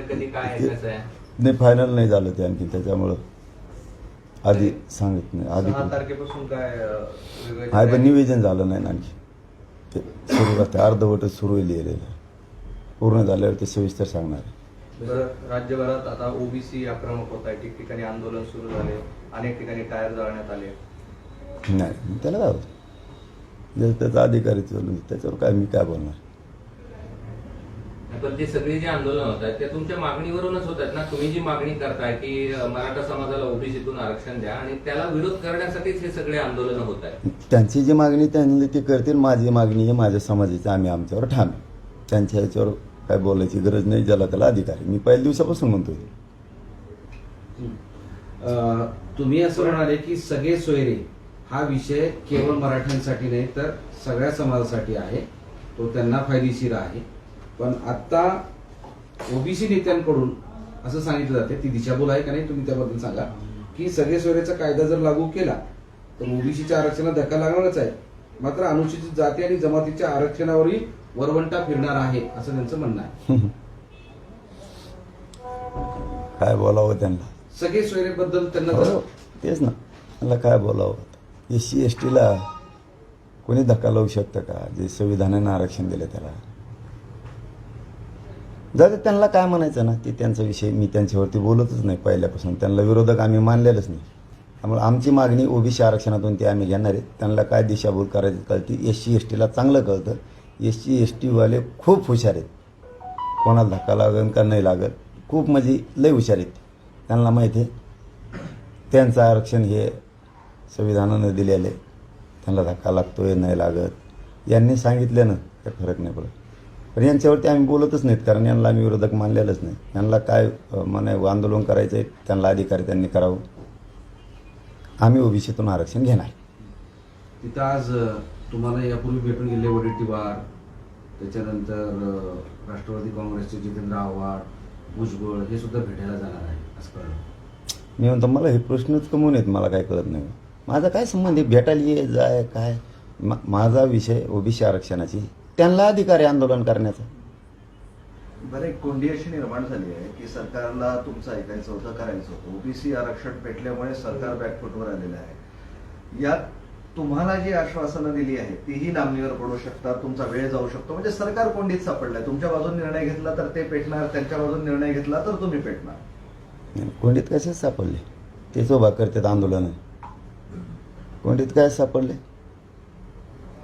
कधी काय आहे, कसं आहे नाही फायनल नाही झालं ते आणखी त्याच्यामुळं. आधी सांगित नाही आधी सहा तारखेपासून काय अं, वेगळं आहे पण निवेदन झालं नाही ना आणखी. ते सुरू राहते अर्धवटच सुरू लिहिलेलं. पूर्ण झाल्यावर ते सविस्तर सांगणार आहे. बरं राज्यभरात आता ओबीसी आक्रमक होत आहे ठिकठिकाणी आंदोलन सुरू झाले अनेक ठिकाणी टायर जाळण्यात आले. नाही मग त्याला काय होतं? ज्याचं त्याचा अधिकारी चालू आहे, त्याच्यावर काय मी काय बोलणार? पण ते सगळे जे आंदोलन होत आहेत ते तुमच्या मागणीवरूनच होत आहेत ना? तुम्ही जी मागणी करताय की मराठा समाजाला ओबीसीतून आरक्षण द्या आणि त्याला विरोध करण्यासाठीच हे सगळे आंदोलन होत आहेत. त्यांची जी मागणी त्यांनी ती करतील. माझी मागणी आहे माझ्या समाजाची. आम्ही आमच्यावर ठाम. त्यांच्या ह्याच्यावर काय बोलायची गरज नाही. ज्याला त्याला अधिकार आहे. मी पहिल्या दिवसापासून म्हणतोय अ, तुम्ही असं म्हणाले की सगळे सोयरे हा विषय केवळ मराठ्यांसाठी नाही तर सगळ्या समाजासाठी आहे. तो त्यांना फायदेशीर आहे. पण आता ओबीसी नेत्यांकडून असं सांगितलं जाते ती दिशाभूल आहे का नाही तुम्ही त्याबद्दल सांगा. की सगळे सोयरेचा कायदा जर लागू केला तर ओबीसीच्या आरक्षणाला धक्का लागणारच आहे. मात्र अनुसूचित जाती आणि जमातीच्या आरक्षणावरही वरवंटा फिरणार आहे असं त्यांचं म्हणणं आहे. काय बोलावं त्यांना? सगळे सोयरेबद्दल त्यांना हो, तेच ना. मला काय बोलावं? एस सी एस टीला कोणी धक्का लावू शकतं का? जे संविधानानं आरक्षण दिलं त्याला. जाऊ त्यांना काय म्हणायचं ना ते त्यांचा विषय मी त्यांच्यावरती बोलतच नाही पहिल्यापासून. त्यांना विरोधक आम्ही मानलेलंच नाही. त्यामुळे आमची मागणी ओबीसी आरक्षणातून ती आम्ही घेणार आहे. त्यांना काय दिशाभूल करायची कळती एस सी एस टीला चांगलं कळतं. एस सी एस टीवाले खूप हुशार आहेत. कोणाला धक्का लागेल का नाही लागत खूप म्हणजे लय हुशार आहेत. त्यांना माहिती आहे. त्यांचं आरक्षण हे संविधानानं दिलेलं आहे. त्यांना धक्का लागतोय नाही लागत. यांनी सांगितल्यानं काय फरक नाही पडत. पण यांच्यावरती आम्ही बोलतच नाहीत कारण यांना आम्ही विरोधक मानलेलंच नाही. यांना काय म्हणे आंदोलन करायचं आहे त्यांना अधिकारी त्यांनी करावं. आम्ही ओबीसीतून आरक्षण घेणार. तिथं आज तुम्हाला यापूर्वी भेटून गेले वडेट्टीवार त्याच्यानंतर राष्ट्रवादी काँग्रेसचे जितेंद्र आव्हाड भुजबळ हे सुद्धा भेटायला जाणार आहे असं कळलं. मी म्हणतो मला हे प्रश्नच कमवून आहेत मला काय कळत नाही. माझा काय संबंध आहे? भेटायला ये जाय काय? माझा विषय ओबीसी आरक्षणाची. त्यांना अधिकार आहे आंदोलन करण्याचा. बरं एक कोंडी अशी निर्माण झाली आहे की सरकारला तुमचं ऐकायचं होतं करायचं होतं. ओबीसी आरक्षण पेटल्यामुळे सरकार बॅकफुटवर आलेलं आहे. यात तुम्हाला जी आश्वासनं दिली आहेत तीही लांबणीवर पडू शकतात तुमचा वेळ जाऊ शकतो. म्हणजे सरकार कोंडीत सापडलाय. तुमच्या बाजून निर्णय घेतला तर ते पेटणार त्यांच्या बाजून निर्णय घेतला तर तुम्ही पेटणार. कोंडीत कसेच सापडले? तेच उभा करतात आंदोलन. कोंडीत काय सापडले?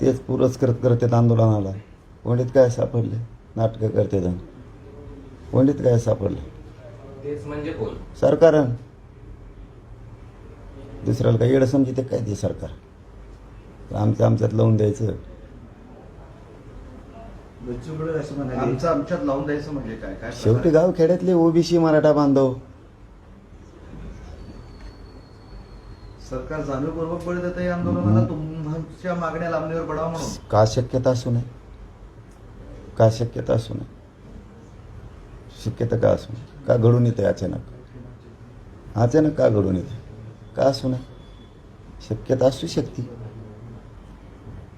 तेच पुरस्कृत करतात आंदोलनाला. कोंडीत काय सापडले? नाटकं करतात कोंडीत काय सापडले? म्हणजे कोण? सरकार. दुसऱ्याला काही येडं समजते काय ते सरकार? आमचं आमच्यात लावून द्यायचं. आमचं आमच्यात लावून द्यायचं म्हणजे काय? काय शेवटी? गाव खेड्यातले ओबीसी मराठा बांधव. सरकार जाणीवपूर्वक बळी देतं या आंदोलनाला तुमच्या मागण्या लांबणीवर पडावं म्हणून. का शक्यता असू नये? का शक्यता असू नये? शक्यता का असू नये? का घडून येते अचानक? अचानक का घडून येते? का असू नये? शक्यता असू शकते.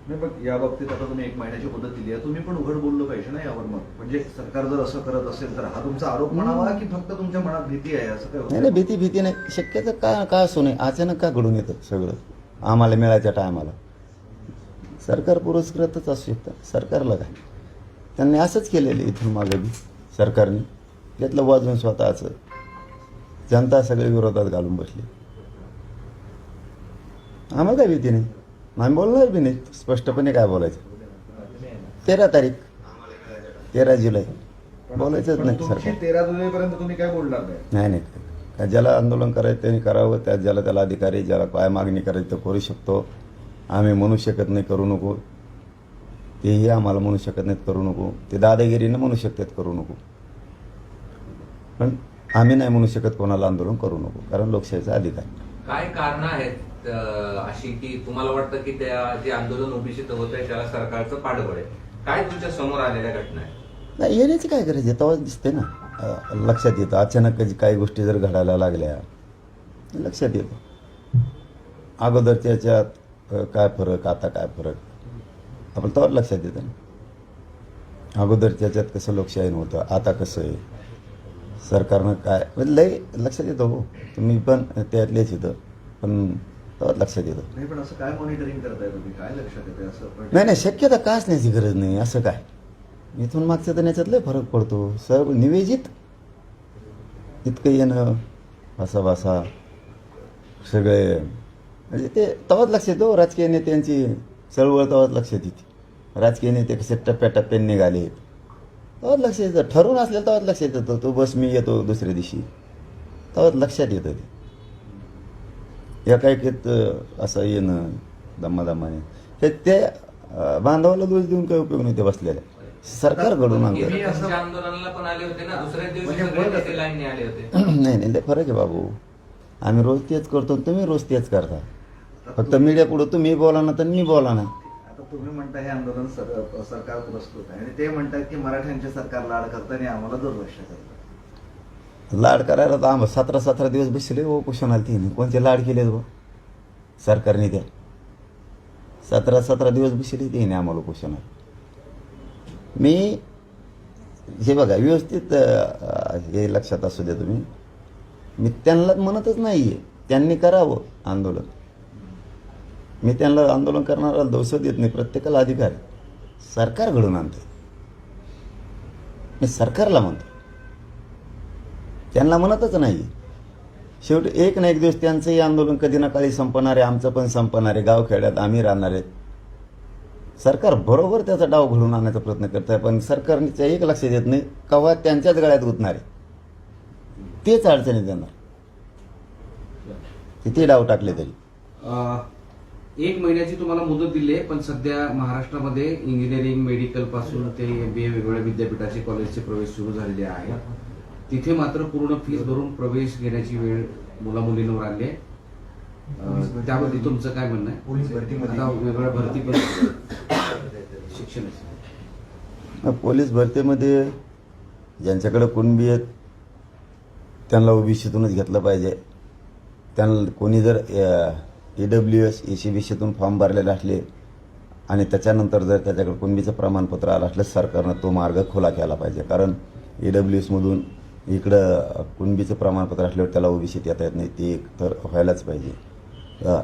नाही मग या बाबतीत आता तुम्ही एक महिन्याची मुदत दिली आहे. तुम्ही पण उघड बोललं पाहिजे ना यावर मग. म्हणजे सरकार जर असं करत असेल तर हा तुमचा आरोप म्हणावा की फक्त तुमच्या मनात भीती आहे असं काय नाही नाही भीती भीती नाही. शक्यता का का असू नये? अचानक का घडून येतं सगळं? आम्हाला मिळायच्या टायमाला. सरकार पुरस्कृतच असू शकतं. सरकारला काय? त्यांनी असंच केलेलं इथून मागं बी. सरकारने. घेतलं वाजून स्वतःचं. जनता सगळे विरोधात घालून बसली. आम्हाला काय भीती नाही? आम्ही बोलणार बी नाही स्पष्टपणे काय बोलायचं तेरा तारीख तेरा जुलै बोलायचंच नाही सरकार तेरा जुलैपर्यंत तुम्ही काय बोलणार नाही नाही नाही का ज्याला आंदोलन करायचं त्यांनी करावं त्या ज्याला त्याला अधिकारी ज्याला काय मागणी करायची तर करू शकतो आम्ही म्हणू शकत नाही करू नको तेही आम्हाला म्हणू शकत नाहीत करू नको ते दादागिरीनं म्हणू शकतात करू नको पण आम्ही नाही म्हणू शकत कोणाला आंदोलन करू नको कारण लोकशाहीचा अधिकार काय कारण आहेत अशी की तुम्हाला वाटतं की त्या जे आंदोलन ओबीसीत होत आहे त्याला सरकारचं पाठबळ आहे. काय तुमच्यासमोर आलेल्या घटना आहेत? नाही येण्याची काय गरज आहे? तेव्हा दिसते ना. लक्षात येतं. अचानक काही गोष्टी जर घडायला लागल्या लक्षात येतं. अगोदरच्या याच्यात काय फरक आता काय फरक? आपण तेव्हाच लक्षात येतं ना. अगोदरच्या याच्यात कसं लोकशाही नव्हतं आता कसं आहे? सरकारनं काय म्हणजे लय लक्षात येतं हो. तुम्ही पण त्यातलेच येतं पण लक्षात येतं. नाही पण असं काय मॉनिटरिंग करताय तुम्ही? काय लक्षात येते असं? पण नाही नाही शक्यता का असण्याची गरज नाही असं काय? इथून मागच्या तर याच्यात लय फरक पडतो. सर्व निवेदित इतकं येणं भासा भासा सगळे म्हणजे ते तवाच लक्षात येतो राजकीय नेत्यांची चळवळ तवाच लक्षात येते. राजकीय नेते कसे टप्प्याटप्प्याने निघाले तेव्हाच लक्षात येतं. ठरवून असलेलं तेव्हाच लक्षात येतं. तो बस मी येतो दुसऱ्या दिवशी. तेव्हाच लक्षात येतं ते. एका एकेत असं येणं दमादमाने. हे ते बांधवाला दोष देऊन काही उपयोग नाही ते बसलेले सरकारकडून नाही नाही लय फरक आहे बाबू. आम्ही रोज तेच करतो तुम्ही रोज तेच करता. फक्त मीडिया पुढं तुम्ही बोला ना तर मी बोला ना. आता तुम्ही म्हणता हे आंदोलन सर- सरकार पुरस्कृत आहे. आणि ते म्हणतात की मराठ्यांचे सरकार लाड करतं आणि आम्हाला दुर्लक्ष करतं लाड करायला तर आम्हाला सतरा सतरा दिवस बसले हो कुशनाला तिने. कोणते लाड केलेत बा? सरकारने त्या सतरा सतरा दिवस बसले तिने आम्हाला कुशनाला मी हे बघा व्यवस्थित हे लक्षात असू द्या तुम्ही. मी त्यांना म्हणतच नाही आहे त्यांनी करावं आंदोलन. मी त्यांना आंदोलन करणारा दोष देत नाही. प्रत्येकाला अधिकार सरकार घडून आणते. मी सरकारला म्हणतो. त्यांना म्हणतच नाही. शेवटी एक ना एक दिवस त्यांचंही आंदोलन कधी ना काळी संपणार आहे आमचं पण संपणार आहे गावखेड्यात आम्ही राहणार आहेत. सरकार बरोबर त्याचा डाव घडून आणण्याचा प्रयत्न करत आहे पण सरकारच्या एक लक्ष देत नाही कवा त्यांच्याच गळ्यात गुतणार आहे. तेच अडचणीत येणार किती डाव टाकले तरी. एक महिन्याची तुम्हाला मुदत दिली आहे पण सध्या महाराष्ट्रामध्ये इंजिनिअरिंग मेडिकलपासून ते एम बी ए वेगवेगळ्या विद्यापीठाचे कॉलेजचे प्रवेश सुरू झालेले आहे तिथे मात्र पूर्ण फीस भरून प्रवेश घेण्याची वेळ मुला मुलींवर आली आहे. त्याबद्दल तुमचं काय म्हणणं आहे? पोलीस भरतीमध्ये- आता वेगवेगळ्या भरती पण पोलीस भरतीमध्ये ज्यांच्याकडे कुणबी आहेत त्यांना ओबीसीतूनच घेतलं पाहिजे. त्यांना कोणी जर A W S A C B सीतून form भरलेले असले आणि त्याच्यानंतर जर त्याच्याकडे कुणबीचं प्रमाणपत्र आलं असलं सरकारनं तो मार्ग खुला केला पाहिजे. कारण ए डब्ल्यू एसमधून इकडं कुणबीचं प्रमाणपत्र असल्यावर त्याला ओबीसीत येता येत नाही ते एक तर व्हायलाच पाहिजे.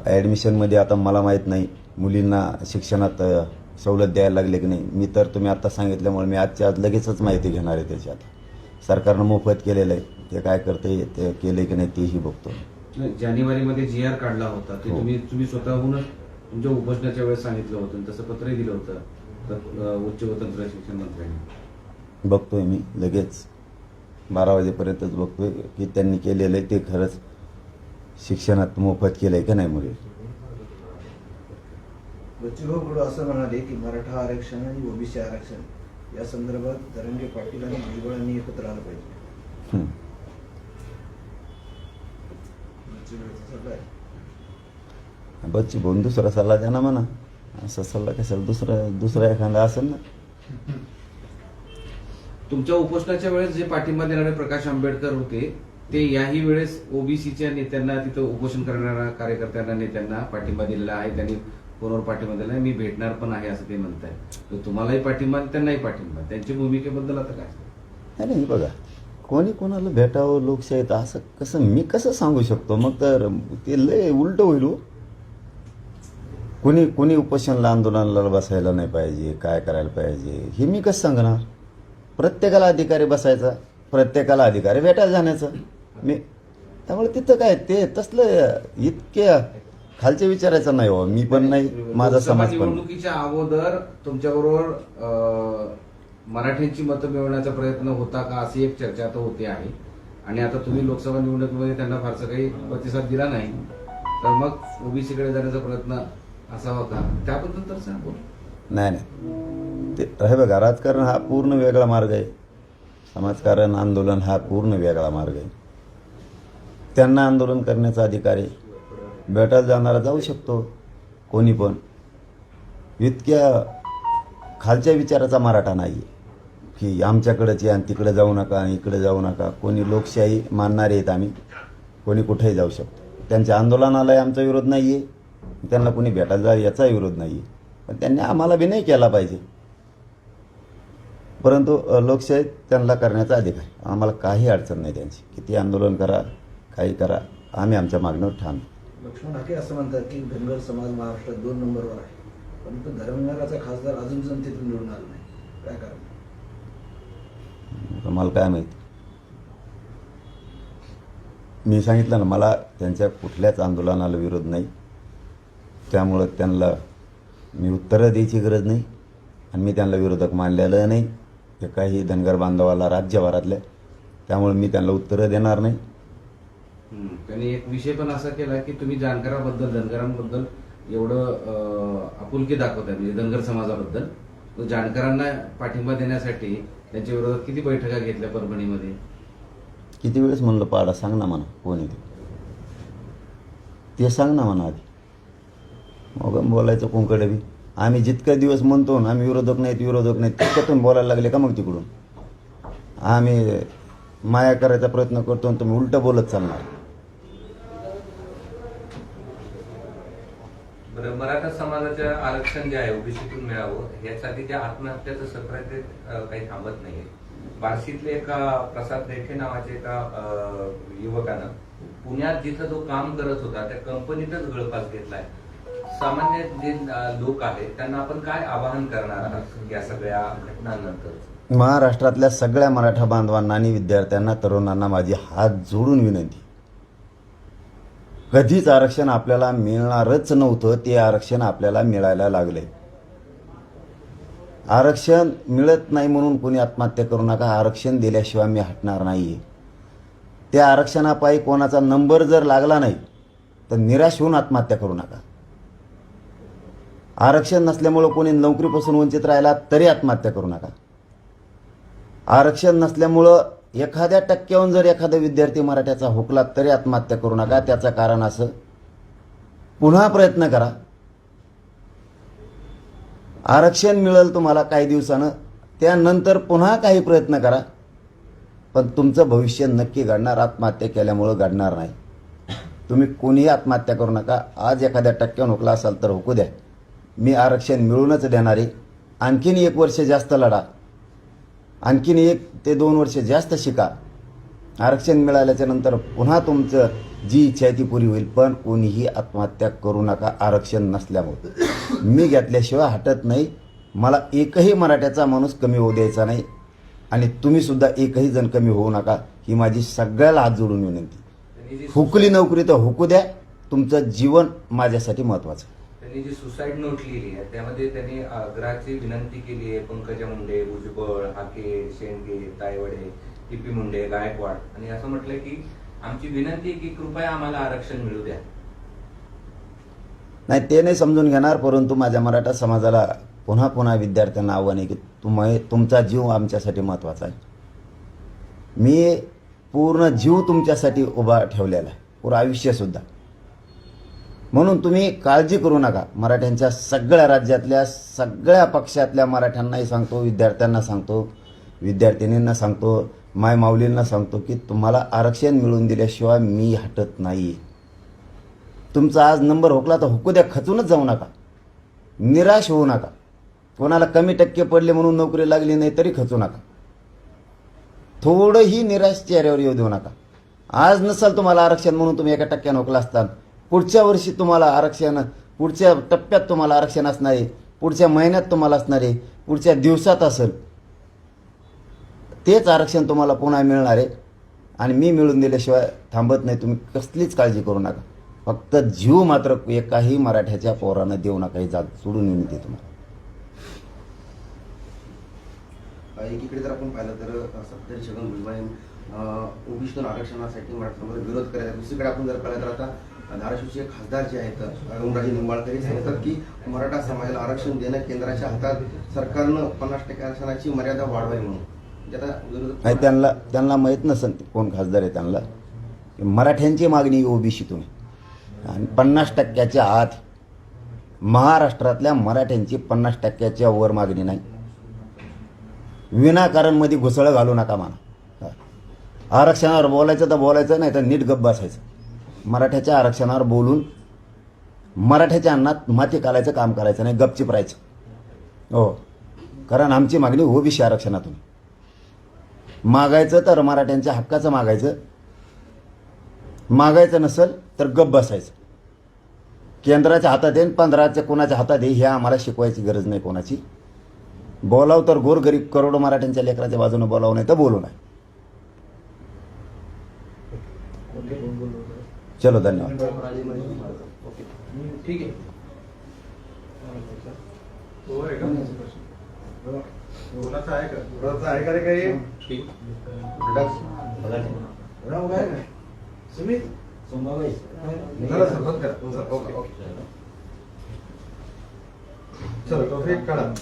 ॲडमिशनमध्ये आता मला माहीत नाही मुलींना शिक्षणात सवलत द्यायला लागले की नाही मी तर तुम्ही आत्ता सांगितल्यामुळे मी आजच्या आज लगेचच माहिती घेणार आहे त्याच्यात. सरकारनं मोफत केलेलं आहे ते काय करते ते केले की नाही तेही बघतो. जानेवारीमध्ये जी आर काढला होता ते हो. तुम्ही तुम्ही स्वतःहूनच तुमच्या उपोषणाच्या वेळेस सांगितलं होतं तसं पत्रही दिलं होतं उच्च व तंत्र शिक्षण मंत्र्यांनी. बघतोय मी लगेच. बारा वाजेपर्यंतच बघतोय की त्यांनी केलेलं आहे ते खरंच शिक्षणात मोफत केलं आहे का नाही मुली बच्चूभाऊ कडू असं म्हणाले की मराठा आरक्षण आणि ओबीसी आरक्षण या संदर्भात धरंगे पाटील आणि भुजबळांनी एकत्र आलं पाहिजे. हं. बच्ची भाऊन दुसरा सल्ला द्या ना म्हणा. असा सल्ला कशाला? दुसरा दुसरा एखादा असेल ना. तुमच्या उपोषणाच्या वेळेस जे पाठिंबा देणारे प्रकाश आंबेडकर होते ते याही वेळेस ओबीसीच्या नेत्यांना तिथं उपोषण करणाऱ्या कार्यकर्त्यांना नेत्यांना पाठिंबा दिलेला आहे. त्यांनी फोनवर पाठिंबा दिला आहे? मी भेटणार पण आहे असं ते म्हणताय. तर तुम्हालाही पाठिंबा त्यांनाही पाठिंबा. त्यांच्या भूमिकेबद्दल आता काय? नाही बघा. कोणी कोणाला भेटावं लोकशाहीत असं कसं मी कसं सांगू शकतो? मग तर ते लय उलट होईल हो. कोणी कोणी उपोषणला आंदोलनाला बसायला नाही पाहिजे काय करायला पाहिजे हे मी कसं सांगणार? प्रत्येकाला अधिकारी बसायचा प्रत्येकाला अधिकारी भेटायला जाण्याचं. मी त्यामुळे तिथं काय ते तसलं इतक्या खालचे विचारायचं नाही हो. मी पण नाही माझा समाज पण. निवडणुकीच्या अगोदर तुमच्याबरोबर मराठ्यांची मतं मिळवण्याचा प्रयत्न होता का? अशी एक चर्चा आता होते आहे. आणि आता तुम्ही लोकसभा निवडणुकीमध्ये त्यांना फारसा काही प्रतिसाद दिला नाही. तर मग ओबीसीकडे जाण्याचा प्रयत्न असावा का? त्याबद्दल तर सांग. नाही नाही. ते हे बघा राजकारण हा पूर्ण वेगळा मार्ग आहे. समाजकारण आंदोलन हा पूर्ण वेगळा मार्ग आहे. त्यांना आंदोलन करण्याचा अधिकार आहे. भेटायला जाणारा जाऊ शकतो कोणी पण. इतक्या खालच्या विचाराचा मराठा नाही आहे की आमच्याकडंच या आणि तिकडे जाऊ नका आणि इकडे जाऊ नका. कोणी लोकशाही मानणारे आहेत आम्ही. कोणी कुठेही जाऊ शकतो. त्यांच्या आंदोलनालाही आमचा विरोध नाही आहे त्यांना कोणी भेटायला जा याचा विरोध नाही आहे पण त्यांनी आम्हाला बी नाही केला पाहिजे. परंतु अ, लोकशाहीत त्यांना करण्याचा अधिकार आहे. आम्हाला काही अडचण नाही त्यांची. किती आंदोलन करा काही करा आम्ही आमच्या मागणीवर ठाम. लक्ष्मण हाके असं म्हणतात की धनगर समाज महाराष्ट्रात दोन नंबरवर आहे. परंतु खासदार अजून जनतेतून निवडून आला नाही. काय कारण? मला काय माहिती? मी सांगितलं ना मला त्यांच्या कुठल्याच आंदोलनाला विरोध नाही. त्यामुळं त्यांना मी उत्तरं द्यायची गरज नाही आणि मी त्यांना विरोधक मानलेलं नाही. एकाही धनगर बांधवाला राज्यभरातल्या त्यामुळे मी त्यांना उत्तरं देणार नाही. हम्म. त्यांनी एक विषय पण असा केला की तुम्ही जानकराबद्दल धनगरांबद्दल एवढं अं, आपुलकी दाखवताय म्हणजे धनगर समाजाबद्दल. तर जानकरांना पाठिंबा देण्यासाठी त्यांच्या विरोधात किती बैठका घेतल्या परभणीमध्ये? किती वेळेस म्हणलं पाडा सांग ना म्हणा कोण ते. ते सांग ना म्हणा आधी. मग बोलायचं कोणकडे बी आम्ही जितके दिवस म्हणतो ना आम्ही विरोधक नाहीत विरोधक नाहीत तितकं तुम्ही बोलायला लागले का मग तिकडून? आम्ही माया करायचा प्रयत्न करतो आणि तुम्ही उलटं बोलत चालणार. बरं मराठा समाजाचं आरक्षण जे आहे ओबीसीतून मिळावं यासाठी ज्या आत्महत्याचं सत्र आहे ते अं, काही थांबत नाहीये. बार्शीतले एका प्रसाद रेखे नावाचे एका अं, युवकानं पुण्यात जिथं जो काम करत होता त्या कंपनीतच गळफास घेतलाय. सामान्य जे लोक आहेत त्यांना आपण काय आवाहन करणार आहात या सगळ्या घटनांनंतर? महाराष्ट्रातल्या सगळ्या मराठा बांधवांना आणि विद्यार्थ्यांना तरुणांना माझी हात जोडून विनंती. कधीच आरक्षण आपल्याला मिळणारच नव्हतं ते आरक्षण आपल्याला मिळायला लागले. आरक्षण मिळत नाही म्हणून कोणी आत्महत्या करू नका आरक्षण दिल्याशिवाय मी हटणार नाही त्या आरक्षणापायी कोणाचा नंबर जर लागला नाही तर निराश होऊन आत्महत्या करू नका. आरक्षण नसल्यामुळं कोणी नोकरीपासून वंचित राहिला तरी आत्महत्या करू नका. आरक्षण नसल्यामुळं एखाद्या टक्क्याहून जर एखादा विद्यार्थी मराठ्याचा हुकला तरी आत्महत्या करू नका. त्याचं कारण असं. पुन्हा प्रयत्न करा. आरक्षण मिळेल तुम्हाला काही दिवसानं. त्यानंतर पुन्हा काही प्रयत्न करा. पण तुमचं भविष्य नक्की घडणार. आत्महत्या केल्यामुळं घडणार नाही. तुम्ही कोणीही आत्महत्या करू नका. आज एखाद्या टक्क्यावर हुकला असाल तर हुकू द्या. मी आरक्षण मिळूनच देणार आहे. आणखीन एक वर्ष जास्त लढा. आणखीन एक ते दोन वर्ष जास्त शिका. आरक्षण मिळाल्याच्या नंतर पुन्हा तुमचं जी इच्छा आहे ती पुरी होईल पण कोणीही आत्महत्या करू नका आरक्षण नसल्यामुळे. मी घेतल्याशिवाय हटत नाही. मला एकही मराठ्याचा माणूस कमी होऊ द्यायचा नाही. आणि तुम्हीसुद्धा एकही जण कमी होऊ नका ही माझी सगळ्याला हात जोडून विनंती. हुकली नोकरी तर हुकू द्या. तुमचं जीवन माझ्यासाठी महत्त्वाचं त्यांनी जी सुसाईड नोट लिहिली आहे त्यामध्ये त्यांनी आग्रहाची विनंती केली आहे पंकजा मुंडे भुजबळ हाके शेंडगे तायवडे टीपी मुंडे गायकवाड. आणि असं म्हटलंय की आमची विनंती आहे की कृपया आम्हाला आरक्षण मिळू द्या. नाही ते नाही समजून घेणार परंतु माझ्या मराठा समाजाला पुन्हा पुन्हा विद्यार्थ्यांना आव्हान आहे की तुम्ही तुमचा जीव आमच्यासाठी महत्त्वाचा आहे. मी पूर्ण जीव तुमच्यासाठी उभा ठेवलेला आहे. पूर्ण आयुष्यसुद्धा म्हणून तुम्ही काळजी करू नका. मराठ्यांच्या सगळ्या राज्यातल्या सगळ्या पक्षातल्या मराठ्यांनाही सांगतो विद्यार्थ्यांना सांगतो विद्यार्थिनींना सांगतो माय माऊलींना सांगतो की तुम्हाला आरक्षण मिळवून दिल्याशिवाय मी हटत नाही. तुमचा आज नंबर हुकला तर हुकू द्या खचूनच जाऊ नका. निराश होऊ नका. कोणाला कमी टक्के पडले म्हणून नोकरी लागली नाही तरी खचू नका. थोडंही निराश चेहऱ्यावर येऊ देऊ नका. आज नसाल तुम्हाला आरक्षण म्हणून तुम्ही एका टक्क्यानं हुकला असता पुढच्या वर्षी तुम्हाला आरक्षण पुढच्या टप्प्यात तुम्हाला आरक्षण असणार आहे. पुढच्या महिन्यात तुम्हाला असणार आहे. पुढच्या दिवसात असेल. तेच आरक्षण तुम्हाला पुन्हा मिळणार आहे. आणि मी मिळून दिल्याशिवाय थांबत नाही. तुम्ही कसलीच काळजी करू नका. फक्त जीव मात्र एकाही मराठ्याच्या पोरानं देऊ नका. ही जात सोडून विनंती आहे तुम्हाला. एकीकडे जर आपण पाहिलं तर सत्ताधारी छगन भुजबळ ओबीसीतून आरक्षणासाठी मराठा विरोध करायचा. दुसरीकडे आपण जर पाहिलं तर आता धाराशिवचे खासदार जे आहेत ओमराजे निंबाळकर हे सांगतात की मराठा समाजाला आरक्षण देणं केंद्राच्या हातात सरकारनं पन्नास टक्के आरक्षणाची मर्यादा वाढवावी म्हणून. म्हणजे नाही त्यांना त्यांना माहीत नसेल कोण खासदार आहे त्यांना. मराठ्यांची मागणी ओबीसीतून आणि पन्नास टक्क्याच्या आत महाराष्ट्रातल्या मराठ्यांची पन्नास टक्क्याच्या वर मागणी नाही. विनाकारणमध्ये घुसळं घालू नका मला आरक्षणावर बोलायचं तर बोलायचं नाही तर नीट गप्प बसायचं. मराठ्याच्या आरक्षणावर बोलून मराठ्याच्या अन्नात माती कालायचं काम करायचं नाही गपचिप राहायचं. हो. कारण आमची मागणी हो ओबीसी आरक्षणातून. मागायचं तर मराठ्यांच्या हक्काचं मागायचं. मागायचं नसेल तर गप्प बसायचं. केंद्राच्या हातात येईन पंधराच्या कोणाच्या हातात येईल हे आम्हाला शिकवायची गरज नाही कोणाची. बोलाव तर गोरगरीब करोडो मराठ्यांच्या लेकराच्या बाजूने बोलावं नाही तर बोलू नाही चलो धन्यवाद. ठीक आहे. आहे का? कोणाचं आहे का रे काही? सुमित? चला सर बंद करा. चला, ओके चला तो एक काढा.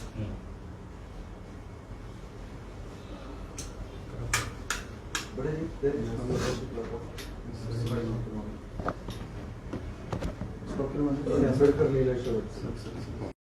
आंबेडकर लिहिलं शेवट